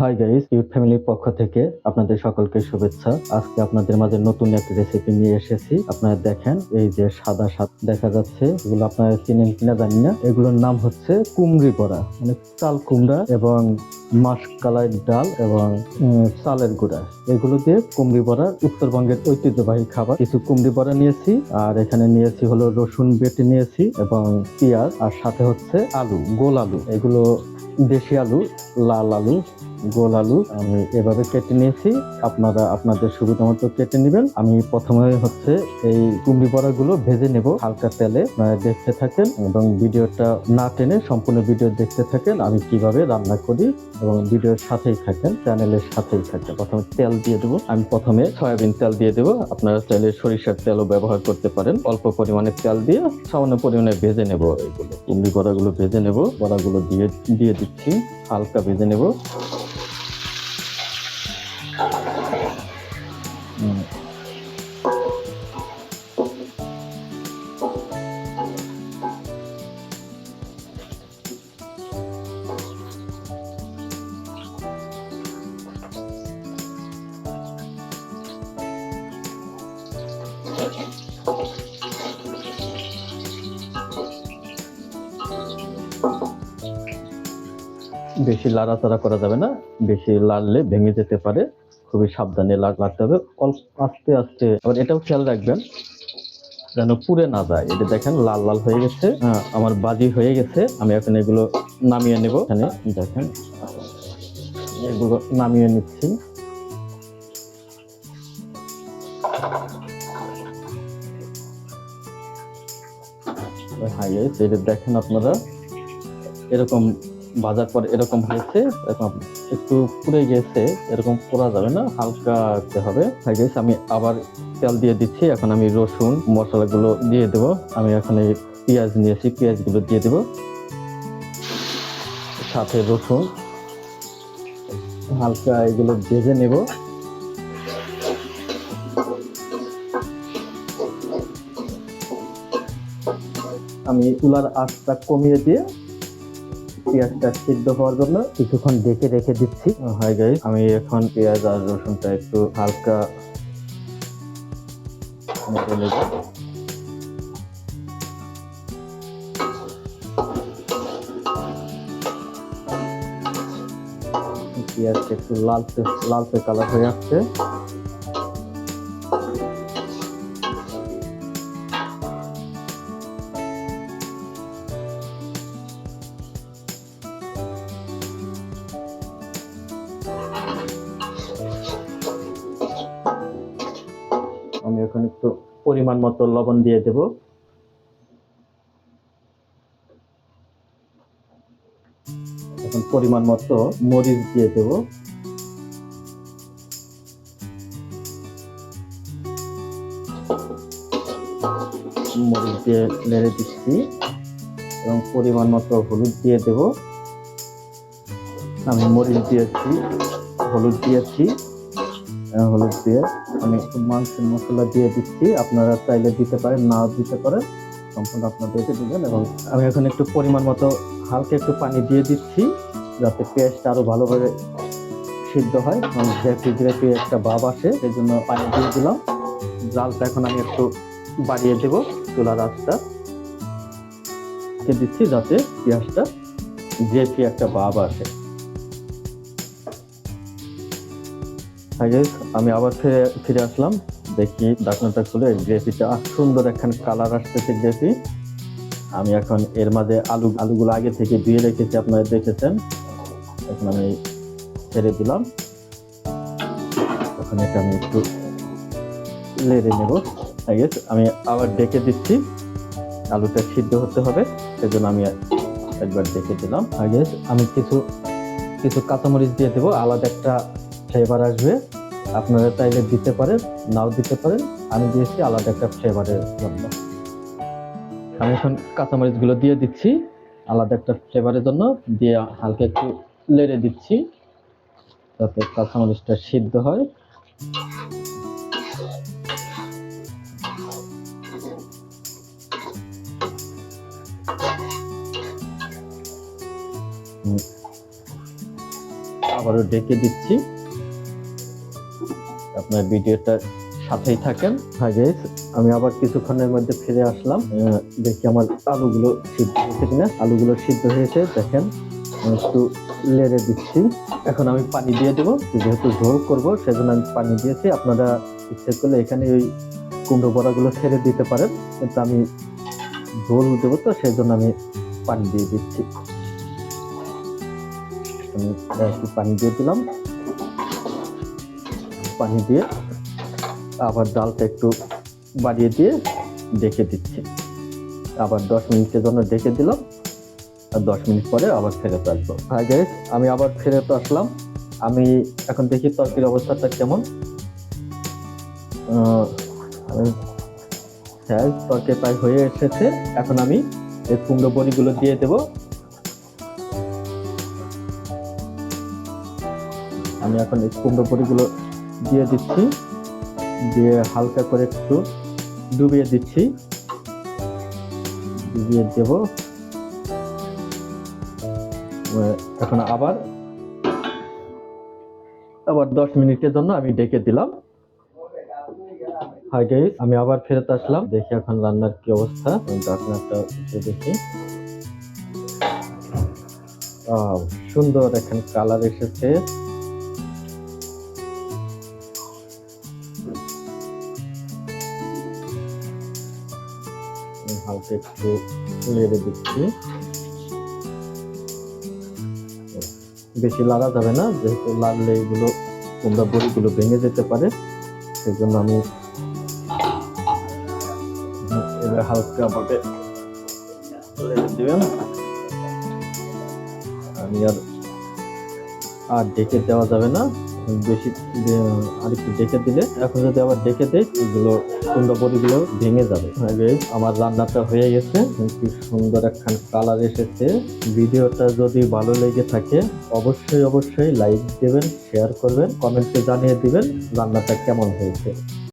Hi guys youth ফ্যামিলির পক্ষ থেকে আপনাদের সকলকে শুভেচ্ছা। আজকে আপনাদের মাঝে নতুন একটি রেসিপি নিয়ে এসেছি। আপনারা দেখেন, এই যে সাদা সাদ দেখা যাচ্ছে। এগুলো আপনারা চিনেন কিনা জানি না। এগুলোর নাম হচ্ছে কুমড়ি বড়া মানে চাল কুমড়া এবং মাসকালাই ডাল এবং চালের গুঁড়া। এগুলো দিয়ে কুমড়ি বড়া উত্তরবঙ্গের ঐতিহ্যবাহী খাবার। কিছু কুমড়ি বড়া নিয়েছি, আর এখানে নিয়েছি হলো রসুন বেটে নিয়েছি এবং পেঁয়াজ, আর সাথে হচ্ছে আলু, গোল আলু। এগুলো দেশি আলু, লাল আলু গোল আলু আমি এভাবে কেটে নিয়েছি। আপনারা আপনাদের সুবিধা মতো কেটে নেবেন। আমি প্রথমে হচ্ছে এই কুমড়ি বড়াগুলো ভেজে নেব হালকা তেলে। দেখতে থাকেন এবং ভিডিওটা না টেনে সম্পূর্ণ ভিডিও দেখতে থাকেন আমি কীভাবে রান্না করি এবং ভিডিওর সাথেই থাকেন, চ্যানেলের সাথেই থাকেন। প্রথমে তেল দিয়ে দেবো। আমি প্রথমে সয়াবিন তেল দিয়ে দেবো। আপনারা চাইলে সরিষার তেলও ব্যবহার করতে পারেন। অল্প পরিমাণে তেল দিয়ে সামান্য পরিমাণে ভেজে নেব এগুলো। কুমড়ি বড়াগুলো ভেজে নেব। বড়াগুলো দিয়ে দিয়ে দিচ্ছি। হালকা ভেজে নেব। বেশি লাড়াচাড়া করা যাবে না বেশি লাড়লে ভেঙে যেতে পারে খুবই সাবধানে লাড় লাড়তে হবে। অল্প আস্তে আস্তে আবার এটাও খেয়াল রাখবেন যেন পুড়ে না যায়। এটা দেখেন লাল লাল হয়ে গেছে হ্যাঁ, আমার বাজি হয়ে গেছে আমি এখন এগুলো নামিয়ে নেব। এখানে দেখেন এগুলো নামিয়ে নিচ্ছি। হাই এটা দেখেন আপনারা এরকম বাজার পর এরকম হয়েছে এরকম একটু পুড়ে গেছে, এরকম পোড়া যাবে না, হালকা হবে। গাইস আমি আবার তেল দিয়ে দিচ্ছি, এখন আমি রসুন, মশলাগুলো দিয়ে দেব। আমি এখন এই পেঁয়াজ নিয়েছি, পেঁয়াজগুলো দিয়ে দেব। সাথে রসুন, হালকা এগুলো ভেজে নেব। আমি চুলার আঁচটা কমিয়ে দিয়ে পেঁয়াজটা সিদ্ধ হওয়ার জন্য কিছুক্ষণ ডেকে রেখে দিচ্ছি। হয় গাই আমি এখন পেঁয়াজ আর রসুনটা একটু হালকা পেঁয়াজটা একটু লালচে লালচে কালার হয়ে আসছে। এখন একটু পরিমাণ মতো লবণ দিয়ে দেব। এখন পরিমাণ মতো মরিচ দিয়ে দেব। মরিচ দিয়ে নেড়ে দিচ্ছি এবং পরিমাণ মতো হলুদ দিয়ে দেব। আমি মরিচ দিয়েছি, হলুদ দিয়েছি। হলুদ দিয়ে আমি একটু মাংসের মশলা দিয়ে দিচ্ছি। আপনারা চাইলে দিতে পারেন না দিতে পারেন। সম্পূর্ণ আপনার দেখে দিবেন এবং আমি এখন একটু পরিমাণ মতো হালকা একটু পানি দিয়ে দিচ্ছি, যাতে পেস্টটা আরও ভালোভাবে সিদ্ধ হয়। এবং গ্রেভি গ্রেভি একটা ভাব আসে সেই জন্য পানি দিয়ে দিলাম। জালটা এখন আমি একটু বাড়িয়ে দেব আঁচটা। কে দিচ্ছি যাতে পেঁয়াজটা গ্রেভি একটা ভাব আসে। গাইস আমি আবার ফিরে ফিরে আসলাম। দেখি ঢাকনাটা খুলে, গ্রেভিটা সুন্দর একখান কালার আসতেছে গ্রেভি। আমি এখন এর মাঝে আলু, আলুগুলো আগে থেকে ধুয়ে রেখেছি, আপনারা দেখেছেন। এখন আমি ছেড়ে দিলাম। এখন এটা আমি একটু লেড়ে নেব। গাইস আমি আবার ডেকে দিচ্ছি। আলুটা সিদ্ধ হতে হবে, সেজন্য আমি একবার ডেকে দিলাম। গাইস আমি কিছু কিছু কাঁচামরিচ দিয়ে দেবো। আলাদা একটা ফ্লেভার আসবে। আপনারা চাইলে দিতে পারেন, নাও দিতে পারেন। আমি দিয়েছি আলাদা একটা ফ্লেভারের জন্য। আমি এখন কাঁচামরিচগুলো দিয়ে দিচ্ছি, আলাদা একটা ফ্লেভারের জন্য। দিয়ে হালকা একটু লেড়ে দিচ্ছি, যাতে কাঁচামরিচটা সিদ্ধ হয়। আবারও ডেকে দিচ্ছি। আপনার ভিডিওটা সাথেই থাকেন। হ্যাঁ guys, আমি আবার কিছুক্ষণের মধ্যে ফিরে আসলাম। দেখি আমার আলুগুলো সিদ্ধ হয়েছে কিনা। আলুগুলো সিদ্ধ হয়েছে দেখেন। আমি একটু লেড়ে দিচ্ছি। এখন আমি পানি দিয়ে দেবো। যেহেতু ঝোল করব সেজন্য আমি পানি দিয়েছি। আপনারা ইচ্ছে করলে এখানে ওই কুমড়ো বড়াগুলো ছেড়ে দিতে পারেন। কিন্তু আমি ঝোল দেবো তো সেই জন্য আমি পানি দিয়ে দিচ্ছি। আমি একটু পানি দিয়ে দিলাম। পানি দিয়ে আবার ডালটা একটু বাড়িয়ে দিয়ে ডেকে দিচ্ছি। আবার দশ মিনিটের জন্য ডেকে দিলাম। আর দশ মিনিট পরে আবার ফেরত আসব। হ্যাঁ গাইস আমি আবার ফেরত আসলাম। আমি এখন দেখি তরকির অবস্থাটা কেমন। হ্যাঁ তরকারি প্রায় হয়ে এসেছে। এখন আমি এই কুমড়ো বড়িগুলো দিয়ে দেব। আমি এখন এই কুমড়ো বড়িগুলো দিয়ে দিচ্ছি। দিয়ে হালকা করে একটু ডুবিয়ে দিচ্ছি। ডুবিয়ে দেব। এখন আবার আবার দশ মিনিটের জন্য আমি ডেকে দিলাম। হাই গাইস আমি আবার ফেরত আসলাম। দেখি এখন রান্নার কি অবস্থা। ঢাকনাটা দেখি। সুন্দর এখন কালার এসেছে। বেশি লাড়া যাবে না, যেহেতু লাড়লে এগুলো কুমড়া বড়িগুলো ভেঙে যেতে পারে, সেজন্য আমি এবার হালকা ভাবে লেড়ে দিবেন আমি আর আর ডেকে দেওয়া যাবে না। বেশি আরেকটু ডেকে দিলে, এখন যদি আবার ডেকে দেয় এগুলো বড়িগুলো ভেঙে যাবে। হ্যাঁ আমার রান্নাটা হয়ে গেছে। কি সুন্দর একখান কালার এসেছে। ভিডিওটা যদি ভালো লেগে থাকে, অবশ্যই অবশ্যই লাইক দেবেন শেয়ার করবেন কমেন্টে জানিয়ে দিবেন রান্নাটা কেমন হয়েছে।